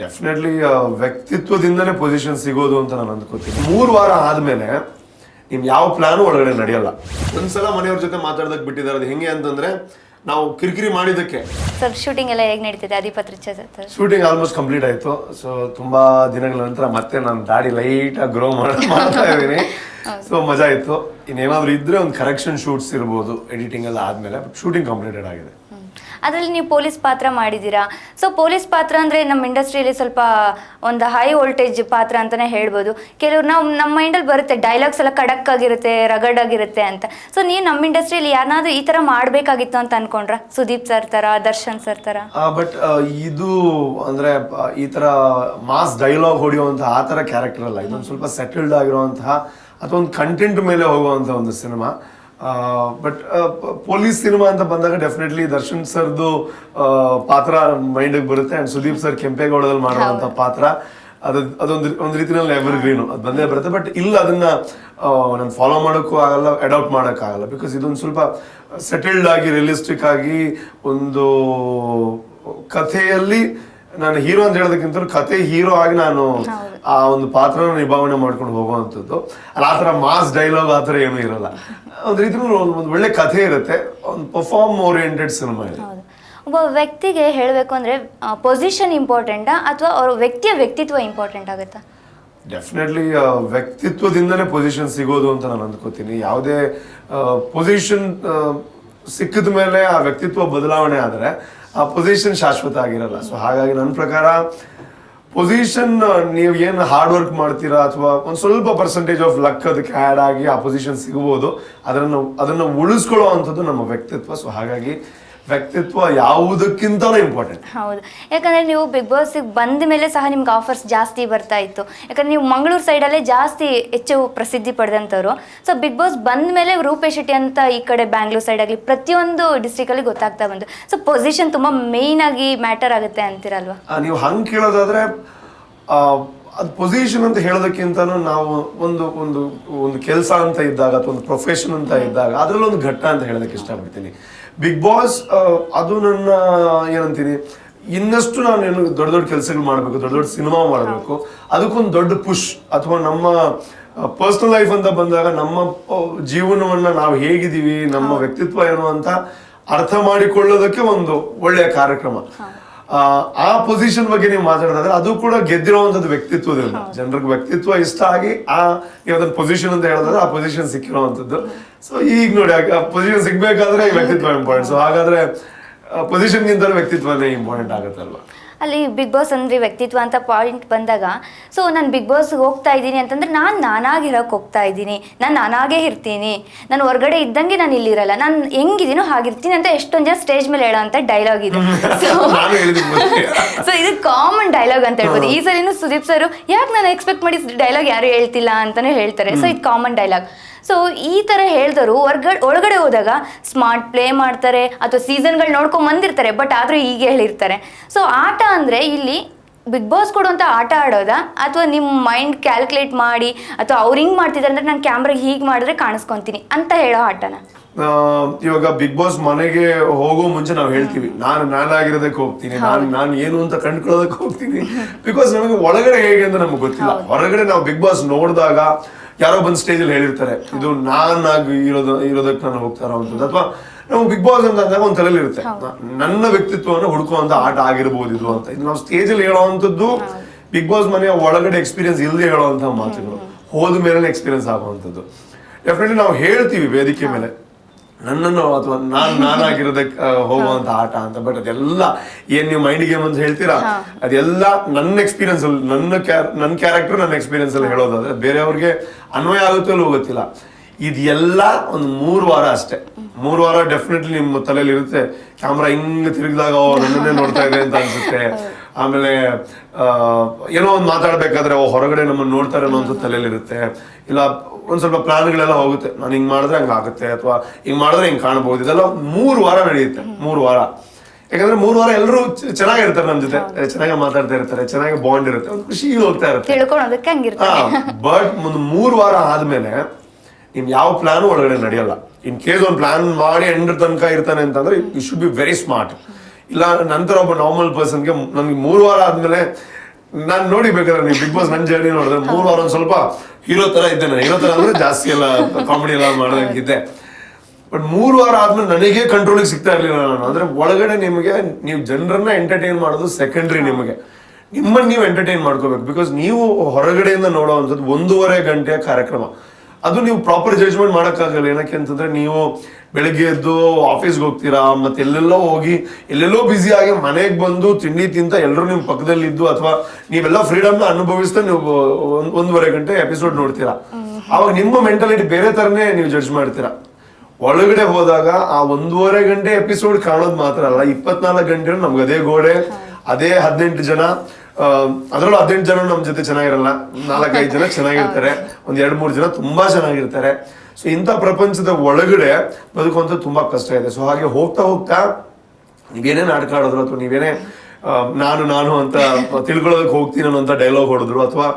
Definitely ವ್ಯಕ್ತಿತ್ವದಿಂದಲೇ position ಸಿಗೋದು ಅಂತ ನಾನು ಅಂದ್ಕೋತೀನಿ. ಮೂರು ವಾರ ಆದ್ಮೇಲೆ ನಿಮ್ ಯಾವ ಪ್ಲಾನು ಒಳಗಡೆ ನಡೆಯಲ್ಲ. ಒಂದ್ಸಲ ಮನೆಯವ್ರ ಜೊತೆ ಮಾತಾಡೋದಕ್ ಬಿಟ್ಟಿದ್ದಾರೆ ಅದು ಹೆಂಗೆ ಅಂತಂದ್ರೆ ನಾವು ಕಿರಿಕಿರಿ ಮಾಡಿದ್ದಕ್ಕೆ. ಸರ್ ಶೂಟಿಂಗ್ ಎಲ್ಲ ಹೇಗೆ ನಡೀತಿದೆ? ಅಧಿಪತ್ Richard sir shooting almost complete ಆಯ್ತು. ಸೊ ತುಂಬಾ ದಿನಗಳ ನಂತರ ಮತ್ತೆ ನಾನು ದಾಡಿ ಲೈಟ್ ಆಗಿ ಗ್ರೋ ಮಾಡ್ತಾ ಇದ್ದೀನಿ. ಸೊ ಮಜಾ ಇತ್ತು. ಇನ್ನೇನಾದ್ರೂ ಇದ್ರೆ ಒಂದು ಕರೆಕ್ಷನ್ ಶೂಟ್ಸ್ ಇರ್ಬೋದು ಎಡಿಟಿಂಗ್ ಎಲ್ಲ ಆದ್ಮೇಲೆ ಶೂಟಿಂಗ್ ಕಂಪ್ಲೀಟೆಡ್ ಆಗಿದೆ. ಅದರಲ್ಲಿ ನೀವು ಪೊಲೀಸ್ ಪಾತ್ರ ಮಾಡಿದ್ದೀರಾ? ಸೊ ಪೊಲೀಸ್ ಪಾತ್ರ ಅಂದರೆ ನಮ್ಮ ಇಂಡಸ್ಟ್ರಿಯಲ್ಲಿ ಸ್ವಲ್ಪ ಒಂದು ಹೈ ವೋಲ್ಟೇಜ್ ಪಾತ್ರ ಅಂತಲೇ ಹೇಳ್ಬೋದು. ಕೆಲವ್ರು ನಾವು ನಮ್ಮ ಮೈಂಡಲ್ಲಿ ಬರುತ್ತೆ ಡೈಲಾಗ್ಸ್ ಎಲ್ಲ ಖಡಕ್ ಆಗಿರುತ್ತೆ ರಗಡ್ ಆಗಿರುತ್ತೆ ಅಂತ. ಸೊ ನೀವು ನಮ್ಮ ಇಂಡಸ್ಟ್ರಿಯಲ್ಲಿ ಯಾರನ್ನಾದ್ರೂ ಈ ಥರ ಮಾಡಬೇಕಾಗಿತ್ತು ಅಂತ ಅನ್ಕೊಂಡ್ರ? ಸುದೀಪ್ ಸರ್ ಥರ ದರ್ಶನ್ ಸರ್ ಥರ ಬಟ್ ಇದು ಅಂದ್ರೆ ಈ ತರ ಮಾಸ್ ಡೈಲಾಗ್ ಹೊಡೆಯುವಂತಹ ಆ ತರ ಕ್ಯಾರೆಕ್ಟರ್ ಅಲ್ಲ. ಇದೊಂದು ಸ್ವಲ್ಪ ಸೆಟಲ್ಡ್ ಆಗಿರುವಂತಹ ಅಥವಾ ಒಂದು ಕಂಟೆಂಟ್ ಮೇಲೆ ಹೋಗುವಂಥ ಒಂದು ಸಿನಿಮಾ ಬಟ್ ಪೊಲೀಸ್ ಸಿನಿಮಾ ಅಂತ ಬಂದಾಗ ಡೆಫಿನೆಟ್ಲಿ ದರ್ಶನ್ ಸರ್ದು ಪಾತ್ರ ಮೈಂಡಿಗೆ ಬರುತ್ತೆ ಅಂಡ್ ಸುದೀಪ್ ಸರ್ ಕೆಂಪೇಗೌಡದಲ್ಲಿ ಮಾಡುವಂತ ಪಾತ್ರ. ಅದು ಅದೊಂದು ಒಂದು ರೀತಿಯಲ್ಲಿ ಎವರ್ ಗ್ರೀನು ಅದು ಬಂದೇ ಬರುತ್ತೆ. ಬಟ್ ಇಲ್ಲ ಅದನ್ನ ನಾನು ಫಾಲೋ ಮಾಡೋಕ್ಕೂ ಆಗಲ್ಲ ಅಡಾಪ್ಟ್ ಮಾಡೋಕ್ಕಾಗಲ್ಲ. ಬಿಕಾಸ್ ಇದೊಂದು ಸ್ವಲ್ಪ ಸೆಟಲ್ಡ್ ಆಗಿ ರಿಯಲಿಸ್ಟಿಕ್ ಆಗಿ ಒಂದು ಕಥೆಯಲ್ಲಿ ನಾನು ಹೀರೋ ಅಂತ ಹೇಳೋದಕ್ಕಿಂತ ಕಥೆ ಹೀರೋ ಆಗಿ ನಾನು ಆ ಒಂದು ಪಾತ್ರನ ನಿಭಾವಣೆ ಮಾಡ್ಕೊಂಡು ಹೋಗುವಂಥದ್ದು. ಅಲ್ಲ ಆ ಥರ ಮಾಸ್ ಡೈಲಾಗ್ ಆ ಥರ ಏನೂ ಇರಲ್ಲ. ಒಂದು ರೀತಿ ಒಂದು ಒಳ್ಳೆ ಕಥೆ ಇರುತ್ತೆ. ಒಂದು ಪರ್ಫಾರ್ಮ್ ಓರಿಯೆಂಟೆಡ್ ಸಿನಿಮಾ ಇದೆ. ಒಬ್ಬ ವ್ಯಕ್ತಿಗೆ ಹೇಳಬೇಕು ಅಂದರೆ ಪೊಸಿಷನ್ ಇಂಪಾರ್ಟೆಂಟಾ ಅಥವಾ ಅವರ ವ್ಯಕ್ತಿಯ ವ್ಯಕ್ತಿತ್ವ ಇಂಪಾರ್ಟೆಂಟ್ ಆಗುತ್ತಾ? ಡೆಫಿನೆಟ್ಲಿ ವ್ಯಕ್ತಿತ್ವದಿಂದನೇ ಪೊಸಿಷನ್ ಸಿಗೋದು ಅಂತ ನಾನು ಅಂದ್ಕೋತೀನಿ. ಯಾವುದೇ ಪೊಸಿಷನ್ ಸಿಕ್ಕಿದ ಮೇಲೆ ಆ ವ್ಯಕ್ತಿತ್ವ ಬದಲಾವಣೆ ಆದರೆ ಆ ಪೊಸಿಷನ್ ಶಾಶ್ವತ ಆಗಿರಲ್ಲ. ಸೊ ಹಾಗಾಗಿ ನನ್ನ ಪ್ರಕಾರ ಪೊಸಿಷನ್ ನೀವು ಏನು ಹಾರ್ಡ್ ವರ್ಕ್ ಮಾಡ್ತೀರಾ ಅಥವಾ ಒಂದು ಸ್ವಲ್ಪ ಪರ್ಸೆಂಟೇಜ್ ಆಫ್ ಲಕ್ ಅದಕ್ಕೆ ಆ್ಯಡ್ ಆಗಿ ಆ ಪೊಸಿಷನ್ ಸಿಗ್ಬೋದು. ಅದನ್ನು ಅದನ್ನು ಉಳಿಸ್ಕೊಳ್ಳೋ ಅಂಥದ್ದು ನಮ್ಮ ವ್ಯಕ್ತಿತ್ವ. ಸೊ ಹಾಗಾಗಿ ವ್ಯಕ್ತಿತ್ವ ಯಾವುದಕ್ಕಿಂತಲೂ ಇಂಪಾರ್ಟೆಂಟ್ ಹೌದು. ಯಾಕಂದರೆ ನೀವು ಬಿಗ್ ಬಾಸಿಗೆ ಬಂದ ಮೇಲೆ ಸಹ ನಿಮ್ಗೆ ಆಫರ್ಸ್ ಜಾಸ್ತಿ ಬರ್ತಾ ಇತ್ತು. ಯಾಕಂದ್ರೆ ನೀವು ಮಂಗಳೂರು ಸೈಡಲ್ಲೇ ಜಾಸ್ತಿ ಹೆಚ್ಚು ಪ್ರಸಿದ್ಧಿ ಪಡೆದಂಥವ್ರು. ಸೊ ಬಿಗ್ ಬಾಸ್ ಬಂದ ಮೇಲೆ ರೂಪೇಶ್ ಶೆಟ್ಟಿ ಅಂತ ಈ ಕಡೆ ಬ್ಯಾಂಗ್ಳೂರ್ ಸೈಡ್ ಆಗಲಿ ಪ್ರತಿಯೊಂದು ಡಿಸ್ಟ್ರಿಕಲ್ಲಿ ಗೊತ್ತಾಗ್ತಾ ಬಂತು. ಸೊ ಪೊಸಿಷನ್ ತುಂಬ ಮೇಯ್ನಾಗಿ ಆಗಿ ಮ್ಯಾಟರ್ ಆಗುತ್ತೆ ಅಂತೀರಲ್ವಾ? ನೀವು ಹಂಗೆ ಕೇಳೋದಾದ್ರೆ ಅದು ಪೊಸಿಷನ್ ಅಂತ ಹೇಳೋದಕ್ಕಿಂತನೂ ನಾವು ಒಂದು ಒಂದು ಒಂದು ಕೆಲಸ ಅಂತ ಇದ್ದಾಗ ಅಥವಾ ಒಂದು ಪ್ರೊಫೆಷನ್ ಅಂತ ಇದ್ದಾಗ ಅದರಲ್ಲಿ ಒಂದು ಘಟ್ಟ ಅಂತ ಹೇಳೋದಕ್ಕೆ ಇಷ್ಟಪಡ್ತೀನಿ. ಬಿಗ್ ಬಾಸ್ ಅದು ನನ್ನ ಏನಂತೀನಿ ಇನ್ನಷ್ಟು ನಾನು ಏನು ದೊಡ್ಡ ದೊಡ್ಡ ಕೆಲಸಗಳು ಮಾಡಬೇಕು ದೊಡ್ಡ ದೊಡ್ಡ ಸಿನಿಮಾ ಮಾಡಬೇಕು. ಅದಕ್ಕೊಂದು ದೊಡ್ಡ ಪುಷ್ ಅಥವಾ ನಮ್ಮ ಪರ್ಸ್ನಲ್ ಲೈಫ್ ಅಂತ ಬಂದಾಗ ನಮ್ಮ ಜೀವನವನ್ನು ಜೀವನವನ್ನ ನಾವು ಹೇಗಿದ್ದೀವಿ ನಮ್ಮ ವ್ಯಕ್ತಿತ್ವ ಏನು ಅಂತ ಅರ್ಥ ಮಾಡಿಕೊಳ್ಳೋದಕ್ಕೆ ಒಂದು ಒಳ್ಳೆಯ ಕಾರ್ಯಕ್ರಮ. ಆ, ಆ ಪೊಸಿಷನ್ ಬಗ್ಗೆ ನೀವು ಮಾತಾಡೋದಾದ್ರೆ ಅದು ಕೂಡ ಗೆದ್ದಿರುವಂತದ್ದು ವ್ಯಕ್ತಿತ್ವದಲ್ಲಿ ಜನರಿಗೆ ವ್ಯಕ್ತಿತ್ವ ಇಷ್ಟ ಆಗಿ ಆ ನೀವು ಅದನ್ನ ಪೊಸಿಷನ್ ಅಂತ ಹೇಳಿದ್ರೆ ಆ ಪೊಸಿಷನ್ ಸಿಕ್ಕಿರುವಂತದ್ದು ಸೊ ಈಗ ನೋಡಿ ಆ ಪೊಸಿಷನ್ ಸಿಗ್ಬೇಕಾದ್ರೆ ವ್ಯಕ್ತಿತ್ವ ಇಂಪಾರ್ಟೆಂಟ್ ಸೊ ಹಾಗಾದ್ರೆ ಪೊಸಿಷನ್ಗಿಂತ ವ್ಯಕ್ತಿತ್ವನೇ ಇಂಪಾರ್ಟೆಂಟ್ ಆಗುತ್ತಲ್ವಾ? ಅಲ್ಲಿ ಬಿಗ್ ಬಾಸ್ ಅಂದರೆ ವ್ಯಕ್ತಿತ್ವ ಅಂತ ಪಾಯಿಂಟ್ ಬಂದಾಗ ಸೊ ನಾನು ಬಿಗ್ ಬಾಸ್ಗೆ ಹೋಗ್ತಾ ಇದ್ದೀನಿ ಅಂತಂದ್ರೆ ನಾನು ನಾನಾಗಿರೋಕ್ಕೆ ಹೋಗ್ತಾ ಇದ್ದೀನಿ. ನಾನು ನಾನಾಗೇ ಇರ್ತೀನಿ. ನಾನು ಹೊರಗಡೆ ಇದ್ದಂಗೆ ನಾನು ಇಲ್ಲಿರಲ್ಲ. ನಾನು ಹೆಂಗಿದ್ದೀನೋ ಹಾಗಿರ್ತೀನಿ ಅಂತ ಎಷ್ಟೊಂದು ಜನ ಸ್ಟೇಜ್ ಮೇಲೆ ಹೇಳೋ ಅಂತ ಡೈಲಾಗ್ ಇದೆ. ಸೊ ಇದು ಕಾಮನ್ ಡೈಲಾಗ್ ಅಂತ ಹೇಳ್ಬೋದು. ಈ ಸಲಿನೂ ಸುದೀಪ್ ಸರ್ ಯಾಕೆ ನಾನು ಎಕ್ಸ್ಪೆಕ್ಟ್ ಮಾಡಿ ಡೈಲಾಗ್ ಯಾರು ಹೇಳ್ತಿಲ್ಲ ಅಂತಾನೆ ಹೇಳ್ತಾರೆ. ಸೊ ಇದು ಕಾಮನ್ ಡೈಲಾಗ್ ಸೊ ಈ ಥರ ಹೇಳಿದವರು ಹೊರ್ಗಡೆ ಒಳಗಡೆ ಹೋದಾಗ ಸ್ಮಾರ್ಟ್ ಪ್ಲೇ ಮಾಡ್ತಾರೆ ಅಥವಾ ಸೀಸನ್ಗಳು ನೋಡ್ಕೊಂಡು ಬಂದಿರ್ತಾರೆ ಬಟ್ ಆದರೂ ಹೀಗೆ ಹೇಳಿರ್ತಾರೆ. ಸೊ ಆಟ ಅಂದರೆ ಇಲ್ಲಿ ಬಿಗ್ ಬಾಸ್ ಕೊಡುವಂಥ ಆಟ ಆಡೋದಾ ಅಥವಾ ನಿಮ್ಮ ಮೈಂಡ್ ಕ್ಯಾಲ್ಕುಲೇಟ್ ಮಾಡಿ ಅಥವಾ ಅವ್ರು ಹಿಂಗೆ ಮಾಡ್ತಿದ್ದಾರೆ ಅಂದ್ರೆ ನಾನು ಕ್ಯಾಮ್ರಾಗೆ ಹೀಗೆ ಮಾಡಿದ್ರೆ ಕಾಣಿಸ್ಕೊತೀನಿ ಅಂತ ಹೇಳೋ ಆಟನ. ಇವಾಗ ಬಿಗ್ ಬಾಸ್ ಮನೆಗೆ ಹೋಗೋ ಮುಂಚೆ ನಾವು ಹೇಳ್ತೀವಿ ನಾನು ನಾನಾಗಿರೋದಕ್ಕೆ ಹೋಗ್ತೀನಿ ನಾನು ನಾನು ಏನು ಅಂತ ಕಂಡ್ಕೊಳ್ಳೋದಕ್ಕೆ ಹೋಗ್ತೀನಿ. ಬಿಕಾಸ್ ನಮಗೆ ಒಳಗಡೆ ಹೇಗೆ ಅಂತ ನಮ್ಗೆ ಗೊತ್ತಿಲ್ಲ. ಹೊರಗಡೆ ನಾವು ಬಿಗ್ ಬಾಸ್ ನೋಡಿದಾಗ ಯಾರೋ ಬಂದು ಸ್ಟೇಜ್ ಅಲ್ಲಿ ಹೇಳಿರ್ತಾರೆ ಇದು ನಾನಾಗಿ ಇರೋದು ಇರೋದಕ್ಕೆ ನಾನು ಹೋಗ್ತಾ ಇರೋವಂಥದ್ದು ಅಥವಾ ನಾವು ಬಿಗ್ ಬಾಸ್ ಅಂತ ಅಂದಾಗ ಒಂದು ತಲೆಯಲ್ಲಿ ಇರುತ್ತೆ. ನನ್ನ ವ್ಯಕ್ತಿತ್ವವನ್ನು ಹುಡುಕುವಂತ ಆಟ ಆಗಿರ್ಬೋದು ಇದು ಅಂತ. ಇದು ನಾವು ಸ್ಟೇಜ್ ಅಲ್ಲಿ ಹೇಳುವಂತದ್ದು ಬಿಗ್ ಬಾಸ್ ಮನೆಯ ಒಳಗಡೆ ಎಕ್ಸ್ಪೀರಿಯನ್ಸ್ ಇಲ್ಲದೆ ಹೇಳುವಂತಹ ಮಾತುಗಳು. ಹೋದ ಮೇಲೆ ಎಕ್ಸ್ಪೀರಿಯನ್ಸ್ ಆಗುವಂಥದ್ದು ಡೆಫಿನೆಟ್ಲಿ ನಾವು ಹೇಳ್ತೀವಿ ವೇದಿಕೆ ಮೇಲೆ. ನನ್ನನ್ನು ಅಥವಾ ನಾನು ನಾನಾಗಿರೋದಕ್ಕೆ ಹೋಗುವಂತ ಆಟ ಅಂತ. ಬಟ್ ಅದೆಲ್ಲ ಏನ್ ನೀವು ಮೈಂಡ್ ಗೇಮ್ ಅಂತ ಹೇಳ್ತೀರಾ? ಅದೆಲ್ಲ ನನ್ನ ಎಕ್ಸ್ಪೀರಿಯನ್ಸ್ ಅಲ್ಲಿ ನನ್ನ ಕ್ಯಾರ್ ನನ್ನ ಕ್ಯಾರೆಕ್ಟರ್ ನನ್ನ ಎಕ್ಸ್ಪೀರಿಯನ್ಸ್ ಅಲ್ಲಿ ಹೇಳೋದಾದ್ರೆ ಬೇರೆಯವ್ರಿಗೆ ಅನ್ವಯ ಆಗುತ್ತೋ ಇಲ್ವೋ ಗೊತ್ತಿಲ್ಲ. ಇದೆಲ್ಲ ಒಂದು ಮೂರು ವಾರ ಅಷ್ಟೇ. ಮೂರು ವಾರ ಡೆಫಿನೆಟ್ಲಿ ನಿಮ್ಮ ತಲೆಯಲ್ಲಿ ಇರುತ್ತೆ. ಕ್ಯಾಮ್ರಾ ಹಿಂಗ್ ತಿರುಗಿದಾಗ ನನ್ನನ್ನೇ ನೋಡ್ತಾ ಇದೆ ಅಂತ ಅನ್ಸುತ್ತೆ. ಆಮೇಲೆ ಆ, ಏನೋ ಒಂದು ಮಾತಾಡ್ಬೇಕಾದ್ರೆ ಹೊರಗಡೆ ನಮ್ಮನ್ನ ನೋಡ್ತಾರೆ ಅನ್ನೋ ಅಂತ ತಲೆಯಲ್ಲಿ ಇರುತ್ತೆ ಇಲ್ಲ ಒಂದ್ ಸ್ವಲ್ಪ ಪ್ಲಾನ್ಗಳೆಲ್ಲ ಹೋಗುತ್ತೆ. ನಾನು ಹಿಂಗ್ ಮಾಡಿದ್ರೆ ಹಂಗ ಆಗುತ್ತೆ ಅಥವಾ ಹಿಂಗ್ ಮಾಡಿದ್ರೆ ಹಿಂಗ್ ಕಾಣಬಹುದು ಇದೆಲ್ಲ ಮೂರು ವಾರ ನಡೆಯುತ್ತೆ ಮೂರು ವಾರ. ಯಾಕಂದ್ರೆ ಮೂರು ವಾರ ಎಲ್ಲರೂ ಚೆನ್ನಾಗಿರ್ತಾರೆ ನಮ್ಮ ಜೊತೆ. ಚೆನ್ನಾಗಿ ಮಾತಾಡ್ತಾ ಇರ್ತಾರೆ ಚೆನ್ನಾಗಿ ಬಾಂಡ್ ಇರುತ್ತೆ ಒಂದು ಖುಷಿ ಹೋಗ್ತಾ ಇರುತ್ತೆ. ಬಟ್ ಒಂದು ಮೂರು ವಾರ ಆದ್ಮೇಲೆ ನಿಮ್ ಯಾವ ಪ್ಲಾನ್ ಒಳಗಡೆ ನಡೆಯಲ್ಲ. ಇನ್ ಕೇಸ್ ಒಂದು ಪ್ಲಾನ್ ಮಾಡಿ ಎಂಡ್ ತನಕ ಇರ್ತಾನೆ ಅಂತಂದ್ರೆ you should be very smart ಇಲ್ಲ, ನಂತರ ಒಬ್ಬ ನಾರ್ಮಲ್ ಪರ್ಸನ್ಗೆ ನನ್ಗೆ ಮೂರು ವಾರ ಆದ್ಮೇಲೆ ನಾನು ನೋಡಿ ಬೇಕಾದ್ರೆ ನೀವು ಬಿಗ್ ಬಾಸ್ ನನ್ ಜರ್ನಿ ನೋಡಿದ್ರೆ ಮೂರು ವಾರ ಒಂದು ಸ್ವಲ್ಪ ಹೀರೋ ತರ ಇದ್ದೆ ನಾನು ಹೀರೋ ತರ ಅಂದ್ರೆ ಜಾಸ್ತಿ ಎಲ್ಲ ಕಾಮಿಡಿ ಎಲ್ಲ ಮಾಡೋದಂಗಿದ್ದೆ ಬಟ್ ಮೂರು ವಾರ ಆದ್ಮೇಲೆ ನನಗೆ ಕಂಟ್ರೋಲಿಗೆ ಸಿಗ್ತಾ ಇರಲಿಲ್ಲ ನಾನು. ಅಂದ್ರೆ ಒಳಗಡೆ ನಿಮಗೆ, ನೀವು ಜನರನ್ನ ಎಂಟರ್ಟೈನ್ ಮಾಡೋದು ಸೆಕೆಂಡ್ರಿ ನಿಮಗೆ. ನಿಮ್ಮನ್ನ ನೀವು ಎಂಟರ್ಟೈನ್ ಮಾಡ್ಕೋಬೇಕು. ಬಿಕಾಸ್ ನೀವು ಹೊರಗಡೆಯಿಂದ ನೋಡೋವಂಥದ್ದು ಒಂದೂವರೆ ಗಂಟೆಯ ಕಾರ್ಯಕ್ರಮ. ಅದು ನೀವು ಪ್ರಾಪರ್ ಜಡ್ಜ್ಮೆಂಟ್ ಮಾಡೋಕ್ಕಾಗಲ್ಲ. ಏನಕ್ಕೆ ಅಂತಂದ್ರೆ ನೀವು ಬೆಳಗ್ಗೆ ಎದ್ದು ಆಫೀಸ್ಗೆ ಹೋಗ್ತೀರಾ ಮತ್ತೆ ಎಲ್ಲೆಲ್ಲೋ ಹೋಗಿ ಎಲ್ಲೆಲ್ಲೋ ಬ್ಯುಸಿ ಆಗಿ ಮನೆಗೆ ಬಂದು ತಿಂಡಿ ತಿಂತ ಎಲ್ಲರೂ ನಿಮ್ಮ ಪಕ್ಕದಲ್ಲಿ ಇದ್ದು ಅಥವಾ ನೀವೆಲ್ಲ ಫ್ರೀಡಮ್ನ ಅನುಭವಿಸ್ತಾ ನೀವು ಒಂದ್ ಒಂದೂವರೆ ಗಂಟೆ ಎಪಿಸೋಡ್ ನೋಡ್ತೀರಾ. ಅವಾಗ ನಿಮ್ಮ ಮೆಂಟಾಲಿಟಿ ಬೇರೆ ತರನೇ ನೀವು ಜಡ್ಜ್ ಮಾಡ್ತೀರಾ. ಒಳಗಡೆ ಹೋದಾಗ ಆ ಒಂದೂವರೆ ಗಂಟೆ ಎಪಿಸೋಡ್ ಕಾಣೋದು ಮಾತ್ರ ಅಲ್ಲ ಇಪ್ಪತ್ನಾಲ್ಕು ಗಂಟೆ ನಮ್ಗೆ ಅದೇ ಗೋಡೆ ಅದೇ ಹದಿನೆಂಟು ಜನ ಅದ್ರಲ್ಲೂ ಹದಿನೆಂಟು ಜನ ನಮ್ಮ ಜೊತೆ ಚೆನ್ನಾಗಿರಲ್ಲ. ನಾಲ್ಕೈದು ಜನ ಚೆನ್ನಾಗಿರ್ತಾರೆ. ಒಂದ್ ಎರಡು ಮೂರು ಜನ ತುಂಬಾ ಚೆನ್ನಾಗಿರ್ತಾರೆ. ಸೊ ಇಂಥ ಪ್ರಪಂಚದ ಒಳಗಡೆ ಬದುಕುವಂತ ತುಂಬಾ ಕಷ್ಟ ಇದೆ. ಸೊ ಹಾಗೆ ಹೋಗ್ತಾ ಹೋಗ್ತಾ ನೀವೇನೇ ನಾಟಕ ಆಡೋದ್ರು ಅಥವಾ ನೀವೇನೇ ನಾನು ನಾನು ಅಂತ ತಿಳ್ಕೊಳ್ಳೋದಕ್ಕೆ ಹೋಗ್ತೀನಿ ಅನ್ನೋ ಅಂತ ಡೈಲಾಗ್ ಹೊಡೆದ್ರು ಅಥವಾ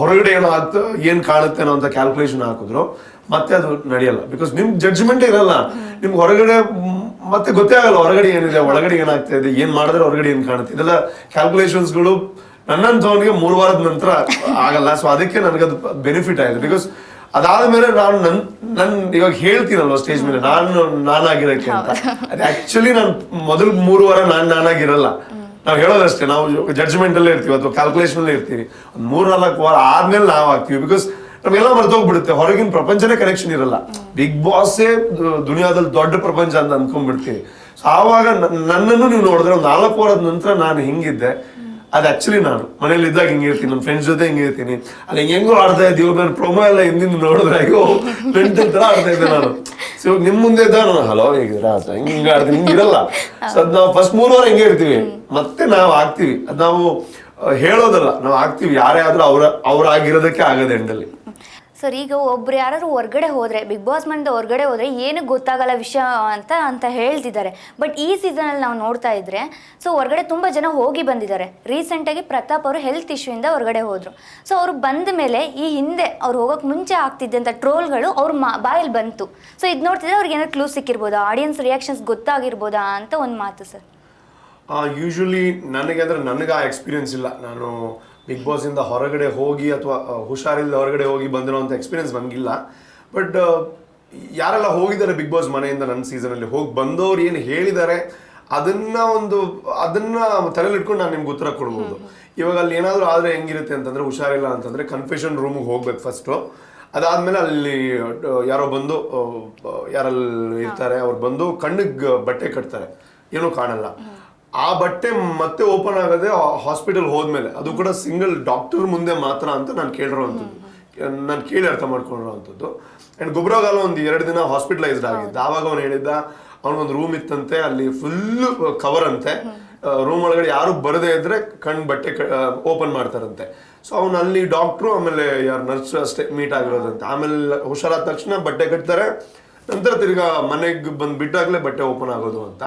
ಹೊರಗಡೆ ಏನೋ ಆಗ್ತ ಏನು ಕಾಣುತ್ತೆ ಅನ್ನೋ ಅಂತ ಕ್ಯಾಲ್ಕುಲೇಷನ್ ಹಾಕಿದ್ರು. ಮತ್ತೆ ಅದು ನಡೆಯಲ್ಲ. ಬಿಕಾಸ್ ನಿಮ್ ಜಡ್ಜ್ಮೆಂಟ್ ಇರಲ್ಲ. ನಿಮ್ಗೆ ಹೊರಗಡೆ ಮತ್ತೆ ಗೊತ್ತೇ ಆಗಲ್ಲ ಹೊರಗಡೆ ಏನಿದೆ ಒಳಗಡೆ ಏನಾಗ್ತಾ ಇದೆ ಏನ್ ಮಾಡಿದ್ರೆ ಹೊರಗಡೆ ಏನ್ ಕಾಣುತ್ತೆ. ಇದೆಲ್ಲ ಕ್ಯಾಲ್ಕುಲೇಷನ್ಸ್ಗಳು ನನ್ನಂತವನಿಗೆ ಮೂರು ವಾರದ ನಂತರ ಆಗಲ್ಲ. ಸೊ ಅದಕ್ಕೆ ನನಗದು ಬೆನಿಫಿಟ್ ಆಗಿದೆ ಬಿಕಾಸ್ ಅದಾದ್ಮೇಲೆ ನಾನು ನನ್ ನನ್ ಇವಾಗ ಹೇಳ್ತೀನಲ್ವ ಸ್ಟೇಜ್ ಮೇಲೆ ನಾನು ನಾನಾಗಿರಕ್ಕೆ ಅಂತ. ಅದು ಆಕ್ಚುಲಿ ನಾನು ಮೊದಲು ಮೂರು ವಾರ ನಾನ್ ನಾನಾಗಿರಲ್ಲ. ನಾವು ಹೇಳೋದಷ್ಟೇ ನಾವು ಜಡ್ಜ್ಮೆಂಟ್ ಅಲ್ಲೇ ಇರ್ತೀವಿ ಅಥವಾ ಕ್ಯಾಲ್ಕುಲೇಷನ್ ಅಲ್ಲೇ ಇರ್ತೀವಿ. ಮೂರ್ ನಾಲ್ಕು ವಾರ ಆದ್ಮೇಲೆ ನಾವು ಆಗ್ತೀವಿ. ಬಿಕಾಸ್ ನಮ್ಗೆಲ್ಲ ಮರ್ತೋಗ್ಬಿಡುತ್ತೆ. ಹೊರಗಿನ ಪ್ರಪಂಚನೇ ಕನೆಕ್ಷನ್ ಇರಲ್ಲ. ಬಿಗ್ ಬಾಸೇ ದುನಿಯಾದಲ್ಲಿ ದೊಡ್ಡ ಪ್ರಪಂಚ ಅಂತ ಅನ್ಕೊಂಡ್ಬಿಡ್ತೀವಿ ಸೊ ಆವಾಗ ನನ್ನನ್ನು ನೀವು ನೋಡಿದ್ರೆ ಒಂದು ನಾಲ್ಕು ವಾರದ ನಂತರ ನಾನು ಹಿಂಗಿದ್ದೆ. ಅದು ಆಕ್ಚುಲಿ ನಾನು. ಮನೇಲಿ ಇದ್ದಾಗ ಹಿಂಗೆ ಇರ್ತೀನಿ ನನ್ನ ಫ್ರೆಂಡ್ಸ್ ಜೊತೆ ಹಿಂಗೆ ಇರ್ತೀನಿ ಅಲ್ಲಿ ಹೆಂಗೂ ಆಡ್ತಾ ಇದ್ದೀವಿ ನಾನು ಪ್ರೊಮೋ ಎಲ್ಲ ಹಿಂದಿಂದ ನೋಡಿದ್ರೆ, ಅಯ್ಯೋ ಫ್ರೆಂಡ್ ತರ ಆಡ್ತಾ ಇದ್ದೆ ನಾನು. ಸೊ ನಿಮ್ಮ ನಿಮ್ ಮುಂದೆ ಇದ್ದ ನಾನು ಹಲೋ ಅಂತ ಹಿಂಗೆ ಹಿಂಗೆ ಆಡ್ತೀನಿ. ಹಿಂಗೆ ಇರಲ್ಲ. ಸೊ ಅದ್ ನಾವು ಫಸ್ಟ್ ಮೂರು ವಾರ ಹಿಂಗೆ ಇರ್ತೀವಿ. ಮತ್ತೆ ನಾವು ಆಗ್ತೀವಿ. ಅದ್ ನಾವು ಹೇಳೋದಲ್ಲ. ನಾವು ಆಗ್ತೀವಿ. ಯಾರೇ ಆದ್ರೂ ಅವ್ರ, ಅವ್ರಾಗಿರೋದಕ್ಕೆ ಆಗದೆ ಎಂಡಲ್ಲಿ ಸರ್, ಈಗ ಒಬ್ರು ಯಾರು ಹೊರ್ಗಡೆ ಹೋದ್ರೆ ಬಿಗ್ ಬಾಸ್ ಮನೆಯಿಂದ ಹೊರ್ಗಡೆ ಹೋದರೆ ಏನು ಗೊತ್ತಾಗಲ್ಲ ವಿಷಯ ಅಂತ ಅಂತ ಹೇಳ್ತಿದ್ದಾರೆ. ಬಟ್ ಈ ಸೀಸನಲ್ಲಿ ನಾವು ನೋಡ್ತಾ ಇದ್ರೆ ಸೊ ಹೊರಗಡೆ ತುಂಬ ಜನ ಹೋಗಿ ಬಂದಿದ್ದಾರೆ. ರೀಸೆಂಟಾಗಿ ಪ್ರತಾಪ್ ಅವರು ಹೆಲ್ತ್ ಇಶ್ಯೂಯಿಂದ ಹೊರಗಡೆ ಹೋದರು. ಸೊ ಅವರು ಬಂದ ಮೇಲೆ ಈ ಹಿಂದೆ ಅವ್ರು ಹೋಗೋಕೆ ಮುಂಚೆ ಆಗ್ತಿದ್ದಂಥ ಟ್ರೋಲ್ಗಳು ಅವ್ರ ಮಾ ಬಾಯಲ್ಲಿ ಬಂತು. ಸೊ ಇದು ನೋಡ್ತಿದ್ರೆ ಅವ್ರಿಗೆ ಏನಾದ್ರು ಕ್ಲೂ ಸಿಕ್ಕಿರ್ಬೋದಾ? ಆಡಿಯನ್ಸ್ ರಿಯಾಕ್ಷನ್ಸ್ ಗೊತ್ತಾಗಿರ್ಬೋದಾ ಅಂತ ಒಂದು ಮಾತು ಸರ್ ಯೂಶಲಿ ನನಗೆ ಅಂದ್ರೆ ನನಗೆ ಆ ಎಕ್ಸ್ಪೀರಿಯನ್ಸ್ ಇಲ್ಲ. ನಾನು ಬಿಗ್ ಬಾಸ್ ಇಂದ ಹೊರಗಡೆ ಹೋಗಿ ಅಥವಾ ಹುಷಾರಿಲ್ಲ ಹೊರಗಡೆ ಹೋಗಿ ಬಂದಿರೋ ಅಂತ ಎಕ್ಸ್ಪೀರಿಯನ್ಸ್ ನನಗಿಲ್ಲ ಬಟ್ ಯಾರೆಲ್ಲ ಹೋಗಿದ್ದಾರೆ ಬಿಗ್ ಬಾಸ್ ಮನೆಯಿಂದ ನನ್ನ ಸೀಸನಲ್ಲಿ ಹೋಗಿ ಬಂದವರು ಏನು ಹೇಳಿದ್ದಾರೆ ಅದನ್ನ ಒಂದು ಅದನ್ನ ತಲೆಯಲ್ಲಿ ಇಟ್ಕೊಂಡು ನಾನು ನಿಮ್ಗೆ ಉತ್ತರ ಕೊಡ್ಬೋದು. ಇವಾಗ ಅಲ್ಲಿ ಏನಾದರೂ ಆದರೆ ಹೆಂಗಿರುತ್ತೆ ಅಂತಂದ್ರೆ ಹುಷಾರಿಲ್ಲ ಅಂತಂದ್ರೆ ಕನ್ಫೆಷನ್ ರೂಮಿಗೆ ಹೋಗ್ಬೇಕು ಫಸ್ಟು ಅದಾದಮೇಲೆ ಅಲ್ಲಿ ಯಾರೋ ಬಂದು ಯಾರಲ್ಲಿ ಇರ್ತಾರೆ ಅವ್ರು ಬಂದು ಕಣ್ಣಿಗೆ ಬಟ್ಟೆ ಕಟ್ತಾರೆ. ಏನೂ ಕಾಣಲ್ಲ. ಆ ಬಟ್ಟೆ ಮತ್ತೆ ಓಪನ್ ಆಗೋದೇ ಹಾಸ್ಪಿಟಲ್ ಹೋದ್ಮೇಲೆ ಅದು ಕೂಡ ಸಿಂಗಲ್ ಡಾಕ್ಟರ್ ಮುಂದೆ ಮಾತ್ರ ಅಂತ ನಾನು ಕೇಳಿರೋವಂಥದ್ದು. ನಾನು ಕೇಳಿ ಅರ್ಥ ಮಾಡ್ಕೊಂಡಿರೋವಂಥದ್ದು. ಅಂಡ್ ಗುಬ್ರಾಗಲ್ಲ ಒಂದು ಎರಡು ದಿನ ಹಾಸ್ಪಿಟಲೈಸ್ಡ್ ಆಗಿದ್ದ. ಆವಾಗ ಅವನು ಹೇಳಿದ್ದ ಅವನಿಗೊಂದು ರೂಮ್ ಇತ್ತಂತೆ ಅಲ್ಲಿ ಫುಲ್ ಕವರ್ ಅಂತೆ. ರೂಮ್ ಒಳಗಡೆ ಯಾರು ಬರದೇ ಇದ್ರೆ ಕಣ್ಣು ಬಟ್ಟೆ ಓಪನ್ ಮಾಡ್ತಾರಂತೆ. ಸೊ ಅವನು ಅಲ್ಲಿ ಡಾಕ್ಟ್ರು ಆಮೇಲೆ ಯಾರು ನರ್ಸ್ ಅಷ್ಟೇ ಮೀಟ್ ಆಗಿರೋದಂತೆ. ಆಮೇಲೆ ಹುಷಾರಾದ ತಕ್ಷಣ ಬಟ್ಟೆ ಕಟ್ತಾರೆ. ನಂತರ ತಿರ್ಗಾ ಮನೆಗೆ ಬಂದು ಬಿಟ್ಟಾಗಲೇ ಬಟ್ಟೆ ಓಪನ್ ಆಗೋದು ಅಂತ.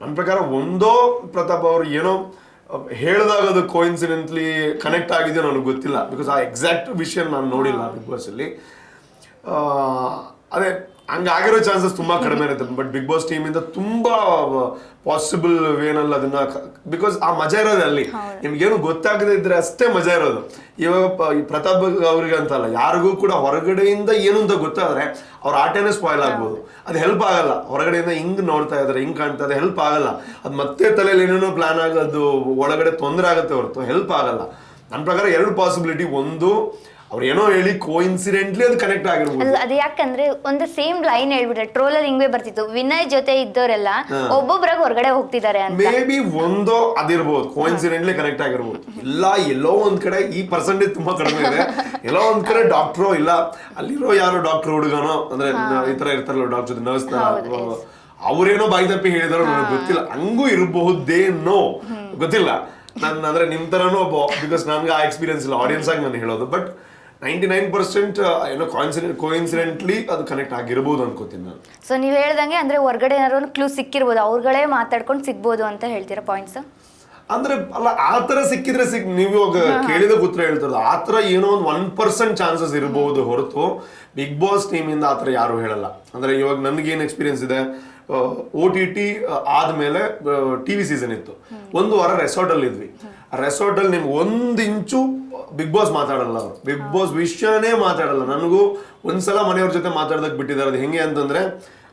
ನನ್ನ ಪ್ರಕಾರ ಒಂದೋ ಪ್ರತಾಪ್ ಅವರು ಏನೋ ಹೇಳಿದಾಗ ಅದು ಕೋಇನ್ಸಿಡೆಂಟ್ಲಿ ಕನೆಕ್ಟ್ ಆಗಿದೆ ನನಗೆ ಗೊತ್ತಿಲ್ಲ. ಬಿಕಾಸ್ ಆ ಎಕ್ಸಾಕ್ಟ್ ವಿಷಯ ನಾನು ನೋಡಿಲ್ಲ ಬಿಗ್ ಬಾಸಲ್ಲಿ ಅದೇ ಹಂಗಾಗಿರೋ ಚಾನ್ಸಸ್ ತುಂಬಾ ಕಡಿಮೆ ಇರುತ್ತೆ. ಬಟ್ ಬಿಗ್ ಬಾಸ್ ಟೀಮ್ ಇಂದ ತುಂಬಾ ಪಾಸಿಬಲ್ ವೇನಲ್ಲಿ ಅದನ್ನ ಬಿಕಾಸ್ ಆ ಮಜಾ ಇರೋದು ಅಲ್ಲಿ. ನಿಮ್ಗೇನು ಗೊತ್ತಾಗದೇ ಇದ್ರೆ ಅಷ್ಟೇ ಮಜಾ ಇರೋದು. ಇವಾಗ ಈ ಪ್ರತಾಪ್ ಅವ್ರಿಗೆ ಅಂತಲ್ಲ ಯಾರಿಗೂ ಕೂಡ ಹೊರಗಡೆಯಿಂದ ಏನು ಅಂತ ಗೊತ್ತಾದ್ರೆ ಅವ್ರ ಆಟನೇ ಸ್ಪಾಯ್ಲ್ ಆಗ್ಬೋದು. ಅದು ಹೆಲ್ಪ್ ಆಗಲ್ಲ. ಹೊರಗಡೆಯಿಂದ ಹಿಂಗ್ ನೋಡ್ತಾ ಇದ್ರೆ ಹಿಂಗ್ ಕಾಣ್ತಾ ಇದೆ ಹೆಲ್ಪ್ ಆಗಲ್ಲ. ಅದು ಮತ್ತೆ ತಲೆಯಲ್ಲಿ ಏನೇನೋ ಪ್ಲಾನ್ ಆಗೋದು ಒಳಗಡೆ ತೊಂದರೆ ಆಗುತ್ತೆ ಹೊರತು ಹೆಲ್ಪ್ ಆಗಲ್ಲ. ನನ್ನ ಪ್ರಕಾರ ಎರಡು ಪಾಸಿಬಿಲಿಟಿ ಒಂದು ಅವ್ರು ಏನೋ ಹೇಳಿ ಕೋಇನ್ಸಿಡೆಂಟ್ಲಿ ಅದು ಕನೆಕ್ಟ್ ಆಗಿರ್ಬೋದು. ಅದು ಯಾಕಂದ್ರೆ ಒಂದು ಸೇಮ್ ಲೈನ್ ಹೇಳ್ಬಿಟ್ರೆ ಟ್ರೋಲರ್ ಹಿಂಗೆ ಬರ್ತಿತ್ತು. ವಿನಯ್ ಜೊತೆ ಇದ್ದವರೆಲ್ಲ ಒಬ್ಬೊಬ್ಬರಾಗ ಹೊರಗಡೆ ಹೋಗ್ತಿದ್ದಾರೆ ಅಂತ. ಮೇ ಬಿ ಒಂದೋ ಅದಿರ್ಬೋದು ಕೋಇನ್ಸಿಡೆಂಟ್ಲಿ ಕನೆಕ್ಟ್ ಆಗಿರ್ಬೋದು. ಇಲ್ಲ ಎಲ್ಲೋ ಒಂದ್ ಕಡೆ ಈ ಪರ್ಸೆಂಟೇಜ್ ತುಂಬಾ ಕಡಿಮೆ ಇದೆ. ಎಲ್ಲೋ ಒಂದ್ ಕಡೆ ಡಾಕ್ಟ್ರೋ ಇಲ್ಲ. ಅಲ್ಲಿರೋ ಯಾರೋ ಡಾಕ್ಟರ್ ಹುಡುಗನೋ ಅಂದ್ರೆ ಈ ತರ ಇರ್ತಾರಲ್ಲ ಡಾಕ್ಟರ್ ನರ್ಸ್ ಅವ್ರೇನೋ ಬಾಯಿ ತಪ್ಪಿ ಹೇಳಿದಾರೋ ನನಗೆ ಗೊತ್ತಿಲ್ಲ. ಹಂಗೂ ಇರಬಹುದೇನೋ ಗೊತ್ತಿಲ್ಲ. ನನ್ ಅಂದ್ರೆ ನಿಮ್ ತರನೂ ಒಬ್ಬ ಬಿಕಾಸ್ ನನ್ಗೆ ಆ ಎಕ್ಸ್ಪೀರಿಯನ್ಸ್ ಇಲ್ಲ. ಆಡಿಯನ್ಸ್ ಆಗಿ ನಾನು ಹೇಳೋದು. ಬಟ್ ನೈಂಟಿ ನೈನ್ ಪರ್ಸೆಂಟ್ ಏನೋ ಕಾನ್ಸಿಡೆಂಟ್ ಕೋಇನ್ಸಿಡೆಂಟ್ಲಿ ಅದು ಕನೆಕ್ಟ್ ಆಗಿರ್ಬೋದು ಅನ್ಕೋತೀನಿ ನಾನು. ಸೊ ನೀವು ಹೇಳ್ದಂಗೆ ಅಂದ್ರೆ ಹೊರಗಡೆ ಏನಾದ್ರು ಕ್ಲೂ ಸಿಕ್ಕಿರ್ಬೋದು ಅವ್ರುಗಳೇ ಮಾತಾಡ್ಕೊಂಡು ಸಿಗ್ಬೋದು ಅಂತ ಹೇಳ್ತೀರಾ ಪಾಯಿಂಟ್ಸ್ ಅಂದ್ರೆ ಅಲ್ಲ ಆ ತರ ಸಿಕ್ಕಿದ್ರೆ ಸಿಕ್ ನೀವು ಇವಾಗ ಕೇಳಿದ ಉತ್ತರ ಹೇಳ್ತಿರೋದು ಆ ತರ ಏನೋ ಒಂದು ಒನ್ ಪರ್ಸೆಂಟ್ ಚಾನ್ಸಸ್ ಇರಬಹುದು ಹೊರತು ಬಿಗ್ ಬಾಸ್ ಟೀಮ್ ಇಂದ ಆತರ ಯಾರು ಹೇಳಲ್ಲ. ಅಂದ್ರೆ ಇವಾಗ ನನ್ಗೆ ಏನ್ ಎಕ್ಸ್ಪೀರಿಯನ್ಸ್ ಇದೆ? ಓ ಟಿ ಟಿ ಆದ್ಮೇಲೆ ಟಿವಿ ಸೀಸನ್ ಇತ್ತು. ಒಂದು ವಾರ ರೆಸಾರ್ಟ್ ಅಲ್ಲಿ ಇದ್ವಿ. ರೆಸಾರ್ಟ್ ಅಲ್ಲಿ ನಿಮ್ಗೆ ಒಂದು ಇಂಚು ಬಿಗ್ ಬಾಸ್ ಮಾತಾಡಲ್ಲ ಅವರು. ಬಿಗ್ ಬಾಸ್ ವಿಷಯನೇ ಮಾತಾಡಲ್ಲ. ನನಗೂ ಒಂದ್ಸಲ ಮನೆಯವ್ರ ಜೊತೆ ಮಾತಾಡೋದಕ್ಕೆ ಬಿಟ್ಟಿದ್ದಾರೆ ಅದು ಹೆಂಗೆ ಅಂತಂದ್ರೆ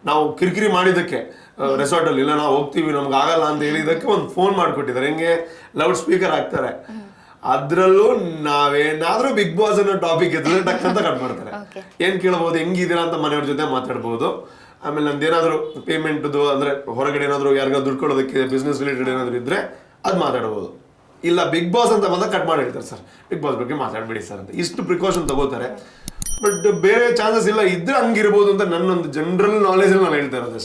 ನಾವು ಕಿರಿಕಿರಿ ಮಾಡಿದ್ದಕ್ಕೆ ರೆಸಾರ್ಟ್ ಅಲ್ಲಿ. ಇಲ್ಲ ನಾವು ಹೋಗ್ತೀವಿ ನಮ್ಗೆ ಆಗಲ್ಲ ಅಂತ ಹೇಳಿದಕ್ಕೆ ಒಂದು ಫೋನ್ ಮಾಡಿಕೊಟ್ಟಿದ್ದಾರೆ. ಹೆಂಗೆ ಲೌಡ್ ಸ್ಪೀಕರ್ ಹಾಕ್ತಾರೆ. ಅದರಲ್ಲೂ ನಾವೇನಾದ್ರೂ ಬಿಗ್ ಬಾಸ್ ಅನ್ನೋ ಟಾಪಿಕ್ ಇದ್ರೆ ಟಕ್ ಅಂತ ಕಟ್ ಮಾಡ್ತಾರೆ. ಏನು ಕೇಳ್ಬೋದು ಹೆಂಗಿದ್ದೀರಾ ಅಂತ ಮನೆಯವ್ರ ಜೊತೆ ಮಾತಾಡ್ಬೋದು. ಆಮೇಲೆ ನಂದು ಏನಾದರೂ ಪೇಮೆಂಟ್ದು ಅಂದ್ರೆ ಹೊರಗಡೆ ಏನಾದರೂ ಯಾರಿಗಾದ್ರು ದುಡ್ಡು ಕೊಡೋದಕ್ಕೆ ಬಿಸ್ನೆಸ್ ರಿಲೇಟೆಡ್ ಏನಾದರೂ ಇದ್ರೆ ಅದು ಮಾತಾಡ್ಬೋದು. ಇಲ್ಲ ಬಿಗ್ ಬಾಸ್ ಅಂತ ಬಂದಾಗ ಕಟ್ ಮಾಡಿ ಹೇಳ್ತಾರೆ ಸರ್ ಬಿಗ್ ಬಾಸ್ ಬಗ್ಗೆ ಮಾತಾಡಬೇಡಿ ಸರ್ ಅಂತ. ಇಷ್ಟು ಪ್ರಿಕಾಷನ್ ತಗೋತಾರೆ. ಬಟ್ ಬೇರೆ ಚಾನ್ಸಸ್ ಇಲ್ಲ, ಇದ್ರೆ ಹಂಗಿರ್ಬೋದು ಅಂತ ನನ್ನೊಂದು ಜನರಲ್ ನಾಲೆಜ್ ನಾನು ಹೇಳ್ತಾ ಇರೋದು.